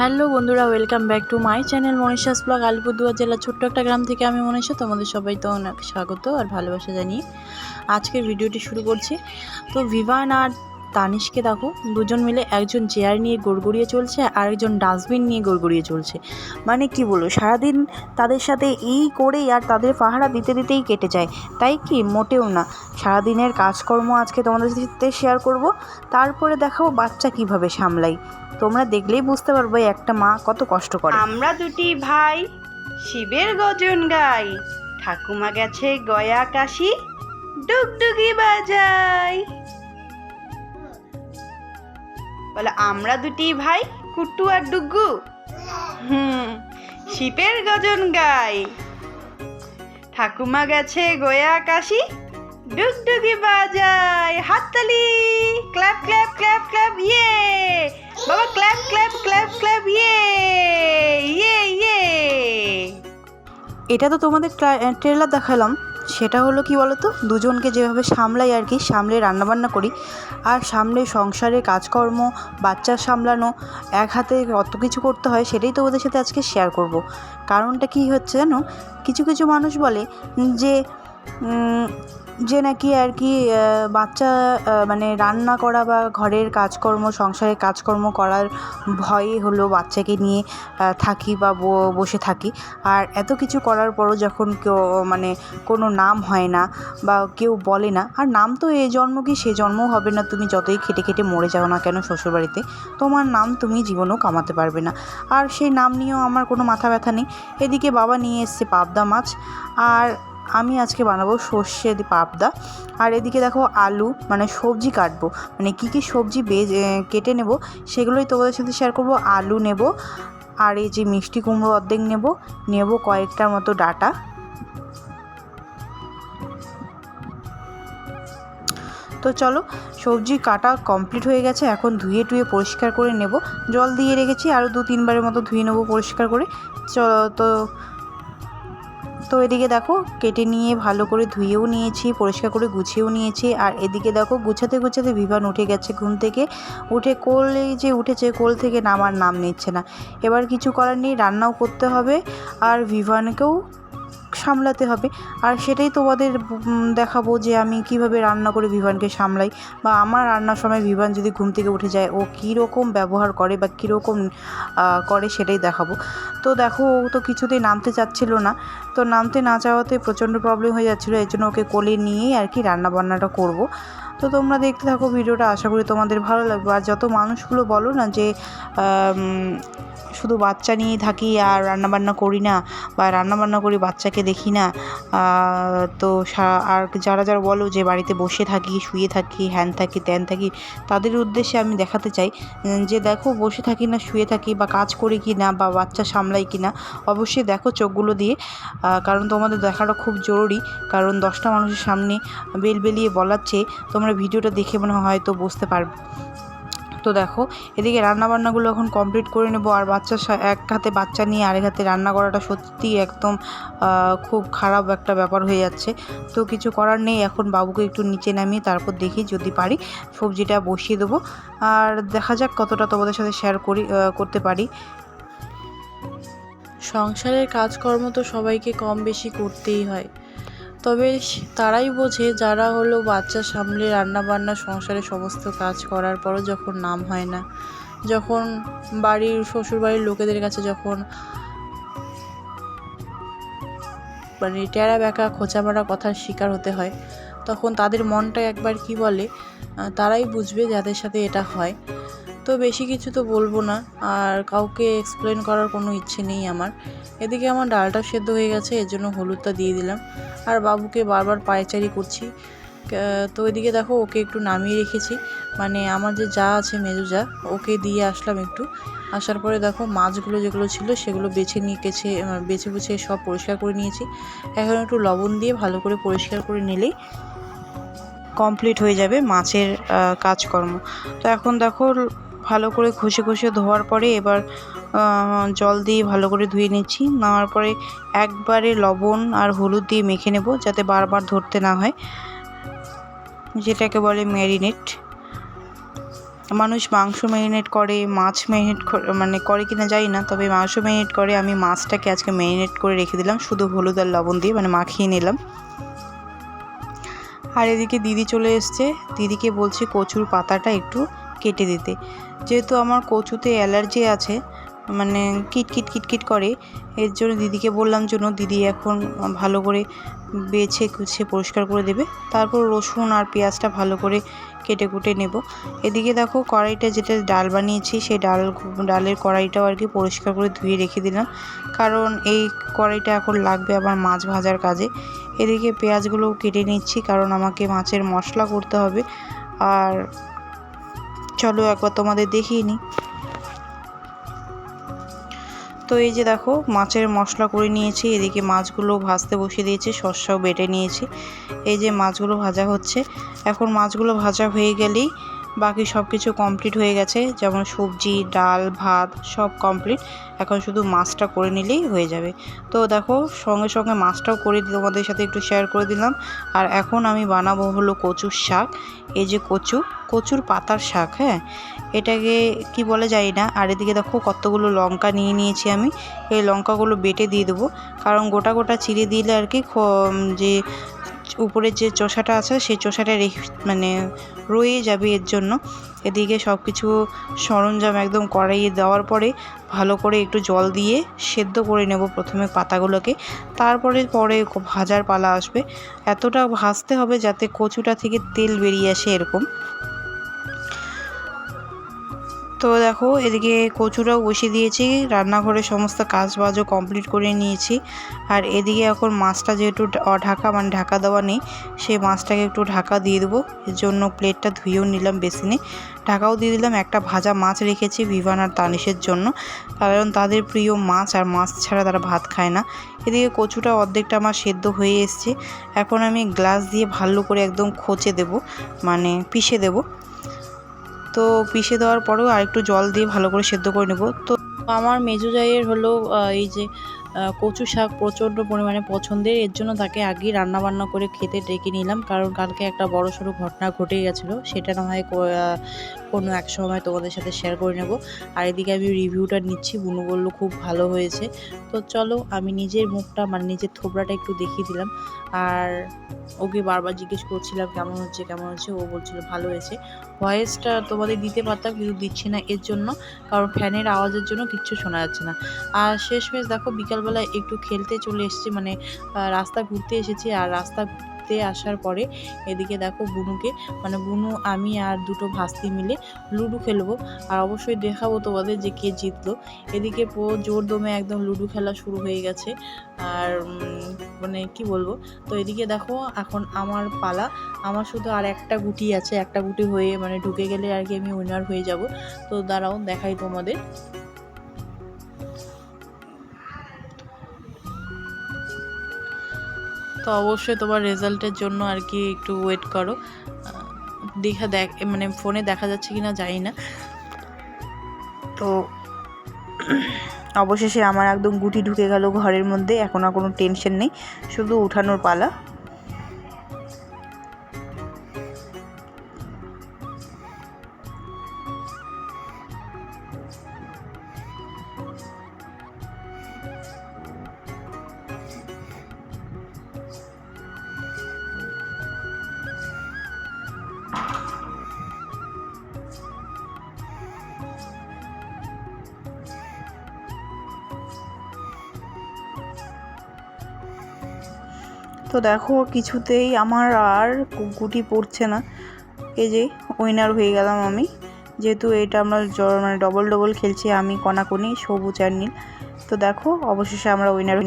Hello বন্ধুরা welcome back to my channel Manisha's blog Alipurduar জেলার ছোট্ট একটা গ্রাম থেকে আমি মনীষা, তোমাদের সবাই তো অনেক স্বাগত আর ভালোবাসা জানিয়ে আজকের ভিডিওটি শুরু করছি। তো ভিভান আর তানিশকে দেখো, দুজন মিলে একজন চেয়ার নিয়ে গড়গড়িয়ে চলছে আর একজন ডাস্টবিন নিয়ে গড়গড়িয়ে চলছে। মানে কি বলব, সারাদিন তাদের সাথে এই করেই আর তাদের পাহারা দিতে দিতেই কেটে যায়। তাই কি? মোটেও না। সারাদিনের কাজকর্ম আজকে তোমাদের সাথে শেয়ার করব। তারপরে দেখাবো বাচ্চা কীভাবে সামলাই। তোমরা দেখলেই বুঝতে পারবে একটা মা কত কষ্ট করে। আমরা দুটি ভাই, শিবের গজন গাই। ঠাকুমা গেছে গয়া কাশি, ডুগডুগি বাজাই বলে, আমরা দুটি ভাই, কুট্টু আর ডুগু? হুম শিবের গজন গাই। ঠাকুমা গেছে গোয়া কাশি, ডুগডুগি বাজায়। হাততালি, ক্ল্যাপ ক্ল্যাপ ক্ল্যাপ ক্ল্যাপ ইয়ে। বাবা, ক্ল্যাপ ক্ল্যাপ ক্ল্যাপ ক্ল্যাপ ইয়ে। ইয়ে ইয়ে। এটা তো তোমাদের ট্রেলার দেখালাম। সেটা হলো কি বলতো? দুজনকে যেভাবে সামলাই আর কি, সামলে রান্নাবান্না করি, আর সামলে সংসারে কাজকর্ম, বাচ্চা সামলানো, এক হাতে অত কিছু করতে হয় সেটাই তো ওদের সাথে আজকে শেয়ার করব। কারণটা কি হচ্ছে জানো? কিছু কিছু মানুষ বলে যে যে নাকি আর কি বাচ্চা মানে রান্না করা বা ঘরের কাজকর্ম সংসারের কাজকর্ম করার ভয়ে হলো বাচ্চাকে নিয়ে থাকি বা, বসে থাকি। আর এত কিছু করার পরও যখন কেউ মানে কোনো নাম হয় না বা কেউ বলে না, আর নাম তো এ জন্ম কি সে জন্মও হবে না, তুমি যতই খেটে খেটে মরে যাও না কেন শ্বশুরবাড়িতে, তোমার নাম তুমি জীবনেও কামাতে পারবে না। আর সেই নাম নিয়েও আমার কোনো মাথা ব্যথা নেই। এদিকে বাবা নিয়ে এসছে পাবদা মাছ। আর আমি আজকে বানাবো সর্ষে পাবদা। আর এদিকে দেখো আলু মানে সবজি কাটবো। মানে কী কী সবজি বেজ কেটে নেব, সেগুলোই তোমাদের সাথে শেয়ার করব। আলু নেব, আর এই যে মিষ্টি কুমড়ো অর্ধেক নেব। নেব কয়েকটার মতো ডাটা। তো চলো, সবজি কাটা কমপ্লিট হয়ে গেছে। এখন ধুয়ে টুয়ে পরিষ্কার করে নেব। জল দিয়ে রেখেছি আরও দু তিনবারের মতো ধুয়ে নেব পরিষ্কার করে। চলো, তো তো এদিকে দেখো, কেটে নিয়ে ভালো করে ধুয়েও নিয়েছি, পরিষ্কার করে গুছিয়েও নিয়েছি। আর এদিকে দেখো, গুছাতে গুছাতে বিভান উঠে গেছে ঘুম থেকে। উঠে কোলে যে উঠেছে, কোল থেকে নামার নাম নিচ্ছে না। এবার কিছু করার নেই, রান্নাও করতে হবে। আর বিভানকেও সামলাতে হবে। আর সেটাই তোমাদের দেখাবো যে আমি কীভাবে রান্না করে বিভানকে সামলাই বা আমার রান্নার সময় বিভান যদি ঘুম থেকে উঠে যায়, ও কীরকম ব্যবহার করে বা কীরকম করে সেটাই দেখাবো। তো দেখো, ও তো কিছুতেই নামতে চাচ্ছিল না। তো নামতে না চাওয়াতে প্রচণ্ড প্রবলেম হয়ে যাচ্ছিল। এর জন্য ওকে কোলে নিয়েই আর কি রান্না বান্নাটা করব। তো তোমরা দেখতে থাকো ভিডিওটা, আশা করি তোমাদের ভালো লাগবে। আর যত মানুষগুলো বলো না যে শুধু বাচ্চা নিয়েই থাকি আর রান্নাবান্না করি না বা রান্নাবান্না করি, বাচ্চাকে দেখি না তো আর যারা যারা বলো যে বাড়িতে বসে থাকি, শুয়ে থাকি, হ্যান থাকি, ত্যান থাকি, তাদের উদ্দেশ্যে আমি দেখাতে চাই যে দেখো বসে থাকি না, শুয়ে থাকি বা কাজ করি কি না বা বাচ্চা সামলাই কি না, অবশ্যই দেখো চোখগুলো দিয়ে কারণ তোমাদের দেখাটা খুব জরুরি, কারণ দশটা মানুষের সামনে বেল বেলিয়ে বলার চেয়ে তোমরা ভিডিওটা দেখে মনে হয়তো বুঝতে পারবে। তো দেখো, এদিকে রান্নাবান্নাগুলো এখন কমপ্লিট করে নেব আর বাচ্চা সা- এক হাতে বাচ্চা নিয়ে আরেক হাতে রান্না করাটা সত্যি একদম খুব খারাপ একটা ব্যাপার হয়ে যাচ্ছে। তো কিছু করার নেই, এখন বাবুকে একটু নিচে নামিয়ে তারপর দেখি যদি পারি সবজিটা বসিয়ে দেবো। আর দেখা যাক কতটা তোমাদের সাথে শেয়ার করি করতে পারি। সংসারের কাজকর্ম তো সবাইকে কম বেশি করতেই হয়। তবে তারাই বোঝে যারা হলো বাচ্চা সামলে রান্না বান্না সংসারের সমস্ত কাজ করার পরও যখন নাম হয় না। যখন বাড়ির শ্বশুর বাড়ির লোকেদের কাছে যখন মানে টেরা ব্যাকা, খোঁচা মারা কথার শিকার হতে হয়, তখন তাদের মনটা একবার কি বলে তারাই বুঝবে যাদের সাথে এটা হয়। তো বেশি কিছু তো বলব না। আর কাউকে এক্সপ্লেন করার কোনো ইচ্ছে নেই আমার। এদিকে আমার ডালটা সেদ্ধ হয়ে গেছে, এর জন্য হলুদটা দিয়ে দিলাম। আর বাবুকে বারবার পায়চারি করছি। তো এদিকে দেখো, ওকে একটু নামিয়ে রেখেছি। মানে আমার যে যা আছে মেজু যা, ওকে দিয়ে আসলাম একটু। আসার পরে দেখো, মাছগুলো যেগুলো ছিল, সেগুলো বেছে নিয়ে কেছে বেছে বুছে সব পরিষ্কার করে নিয়েছি। এখন একটু লবণ দিয়ে ভালো করে পরিষ্কার করে নিলেই কমপ্লিট হয়ে যাবে মাছের কাজকর্ম। তো এখন দেখো ভালো করে ঘষে ঘষে ধোয়ার পরে এবার জল দিয়ে ভালো করে ধুয়ে নিচ্ছি। নেওয়ার পরে একবারে লবণ আর হলুদ দিয়ে মেখে নেব যাতে বারবার ধরতে না হয়। যেটাকে বলে ম্যারিনেট। মানুষ মাংস ম্যারিনেট করে, মাছ ম্যারিনেট মানে করে কিনা যাই না, তবে মাংস ম্যারিনেট করে আমি মাছটাকে আজকে ম্যারিনেট করে রেখে দিলাম। শুধু হলুদ আর লবণ দিয়ে মানে মাখিয়ে নিলাম। আর এদিকে দিদি চলে এসছে। দিদিকে বলছে কচুর পাতাটা একটু কেটে দিতে। যেহেতু আমার কচুতে অ্যালার্জি আছে মানে কিট কিট কিট কিট করে, এর জন্য দিদিকে বললাম জন্য দিদি এখন ভালো করে বেছে কুছে পরিষ্কার করে দেবে। তারপর রসুন আর পেঁয়াজটা ভালো করে কেটে কুটে নেব। এদিকে দেখো কড়াইটা যেটা ডাল বানিয়েছি, সেই ডাল ডালের কড়াইটাও আর কি পরিষ্কার করে ধুয়ে রেখে দিলাম। কারণ এই কড়াইটা এখন লাগবে আবার মাছ ভাজার কাজে। এদিকে পেঁয়াজগুলোও কেটে নিচ্ছি, কারণ আমাকে মাছের মশলা করতে হবে। আর চলো একবার তোমাদের দেখিয়ে নিই তো এই যে দেখো, মাছের মশলা করে নিয়েছি, এদিকে মাছগুলো ভাজতে বসিয়ে দিয়েছি শসাও বেটে নিয়েছি। এই যে মাছগুলো ভাজা হচ্ছে, এখন মাছগুলো ভাজা হয়ে গেলেই বাকি সব কিছু কমপ্লিট হয়ে গেছে। যেমন সবজি, ডাল, ভাত সব কমপ্লিট এখন শুধু মাছটা করে নিলেই হয়ে যাবে। তো দেখো, সঙ্গে সঙ্গে মাছটাও করে তোমাদের সাথে একটু শেয়ার করে দিলাম। আর এখন আমি বানাবো হলো কচুর শাক। এই যে কচু, কচুর পাতার শাক হ্যাঁ? এটাকে কি বলে যায় না। আর এদিকে দেখো কতগুলো লঙ্কা নিয়ে নিয়েছি আমি। এই লঙ্কাগুলো বেটে দিয়ে দেবো। কারণ গোটা গোটা চিড়ে দিলে আর কি যে উপরের যে চোষাটা আছে, সেই চোষাটা মানে রয়ে যাবে এর জন্য। এদিকে সব কিছু সরঞ্জাম একদম কড়াইয়ে দেওয়ার পরে ভালো করে একটু জল দিয়ে সেদ্ধ করে নেব প্রথমে পাতাগুলোকে। তারপরে পরে ভাজার পালা আসবে। এতটা ভাজতে হবে যাতে কচুটা থেকে তেল বেরিয়ে আসে এরকম। তো দেখো, এদিকে কচুটাও বসিয়ে দিয়েছি। রান্নাঘরে সমস্ত কাজ বাজও কমপ্লিট করে নিয়েছি। আর এদিকে এখন মাছটা যেহেতু ঢাকা মানে ঢাকা দেওয়া নেই, সেই মাছটাকে একটু ঢাকা দিয়ে দেবো। এর জন্য প্লেটটা ধুয়েও নিলাম বেসিনে। ঢাকাও দিয়ে দিলাম, একটা ভাজা মাছ রেখেছি ভিভান আর তানিশের জন্য। কারণ তাদের প্রিয় মাছ, আর মাছ ছাড়া তারা ভাত খায় না। এদিকে কচুটা অর্ধেকটা আমার সেদ্ধ হয়ে এসছে। এখন আমি গ্লাস দিয়ে ভালো করে একদম খোঁচে দেব মানে পিষে দেবো। তো পিষে দেওয়ার পরেও আরেকটু জল দিয়ে ভালো করে সেদ্ধ করে নেব। তো আমার মেজো জাইয়ের হলো এই যে কচু শাক প্রচণ্ড পরিমাণে পছন্দের। এর জন্য তাকে আগেই রান্না বান্না করে খেতে ডেকে নিলাম, কারণ কালকে একটা বড় সড়ো ঘটনা ঘটে গেছিল। সেটা না হয় কোনো এক সময় তোমাদের সাথে শেয়ার করে নেব। আর এদিকে আমি রিভিউটা নিচ্ছি, বুনু বলল খুব ভালো হয়েছে। তো চলো, আমি নিজের মুখটা মানে নিজের থোবড়াটা একটু দেখিয়ে দিলাম। আর ওকে বারবার জিজ্ঞেস করছিলাম, কেমন হচ্ছে কেমন হচ্ছে? ও বলছিল, ভালো হয়েছে। ভয়েসটা তোমাদের দিতে পারতাম, কিন্তু দিচ্ছি না। এর জন্য, কারণ ফ্যানের আওয়াজের জন্য কিচ্ছু শোনা যাচ্ছে না। আর শেষমেশ দেখো বিকালবেলায় একটু খেলতে চলে এসেছি মানে রাস্তা ঘুরতে এসেছি আর রাস্তা ঘুরতে আসার পরে এদিকে দেখো বুনুকে মানে বুনু, আমি আর দুটো ভাস্তি মিলে লুডো খেলব আর অবশ্যই দেখাবো তোমাদের যে কে জিতলো। এদিকে পো, জোর দমে একদম লুডো খেলা শুরু হয়ে গেছে আর মানে কি বলব, তো এদিকে দেখো এখন আমার পালা, আমার শুধু আর একটা গুটি আছে, একটা গুটি হয়ে মানে ঢুকে গেলে আর কি আমি উইনার হয়ে যাব। তো দাঁড়াও, দেখাই তোমাদের। তো অবশ্যই তোমার রেজাল্টের জন্য আর কি একটু ওয়েট করো। দেখা দেখ মানে ফোনে দেখা যাচ্ছে কি না জানি না। তো অবশেষে আমার একদম গুটি ঢুকে গেল ঘরের মধ্যে, এখন আর কোনো টেনশন নেই। শুধু উঠানোর পালা। তো দেখো কিছুতেই আমার আর গুটি পড়ছে না। এই যে উইনার হয়ে গেলাম আমি। যেহেতু এটা আমরা জ মানে ডবল ডবল খেলছি, আমি কনাকনি, সবুজ আর নীল। তো দেখো, অবশেষে আমরা উইনার